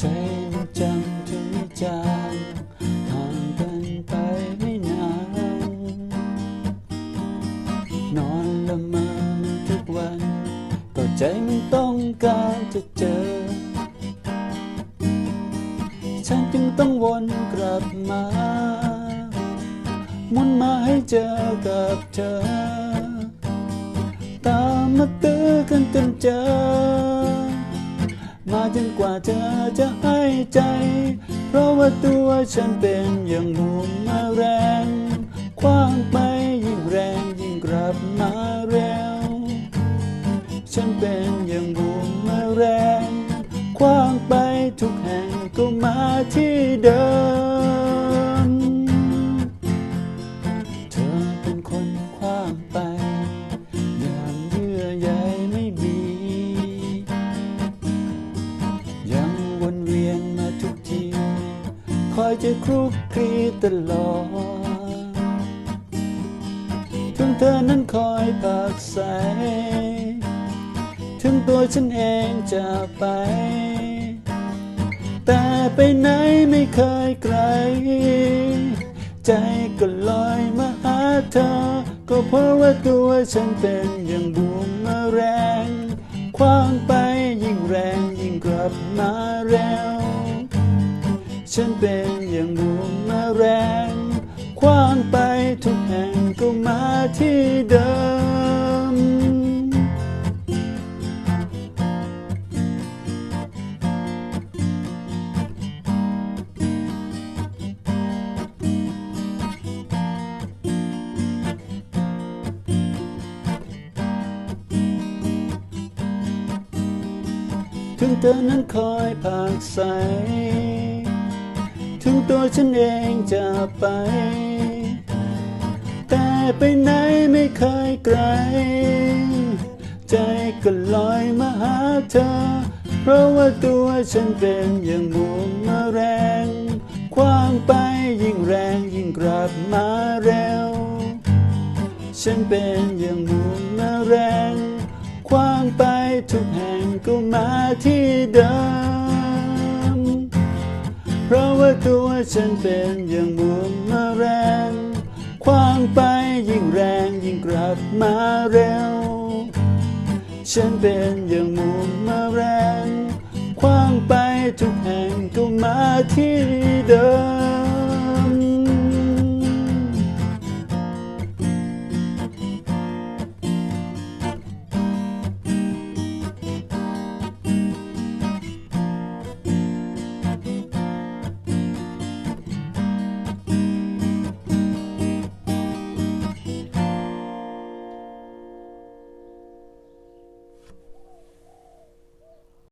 ใจมันจังถึงจางห่างกันไปไม่นาน นอนละเมอทุกวัน ก็ใจมันต้องการจะเจอ ฉันจึงต้องวนกลับมา มุนมาให้เจอกับเธอ ตามมาตื้อกันจนเจอ มาจนกว่าเธอจะให้ใจ เพราะว่าตัวฉันเป็นอย่างมุมมาแรงคว้างไปยิ่งแรงยิ่งกลับมาเร็ว ฉันเป็นอย่างบุมมาแรงคว้างไปทุกแห่งก็มาที่เดิม จะคลุกคลีตลอดถึงเธอนั้นคอยผักใส ถึงตัวฉันเองจะไป แต่ไปไหนไม่เคยไกล ใจก็ลอยมาหาเธอ ก็เพราะว่าตัวฉันเป็นอย่างบูมแมาแรงคว้างไปยิ่งแรงยิ่งกลับมาเร็ว ฉันเป็นอย่างบูมมาแรงคว้างไปทุกแห่งก็มาที่เดิม ถึงเธอนั้นคอยผักใส ถึงตัวฉันเองจะไป แต่ไปไหนไม่เคยไกล ใจก็ลอยมาหาเธอ เพราะว่าตัวฉันเป็นอย่างบุมแมาแรงคว้างไปยิ่งแรงยิ่งกลับมาเร็ว ฉันเป็นอย่างบุมแมาแรงคว้างไปทุกแห่งก็มาที่เดิม ฉันเป็นอย่างมุมมาแรงคว้างไปยิ่งแรงยิ่งกลับมาเร็ว ฉันเป็นอย่างมุมมาแรงคว้างไปทุกแห่งก็มาที่เดิ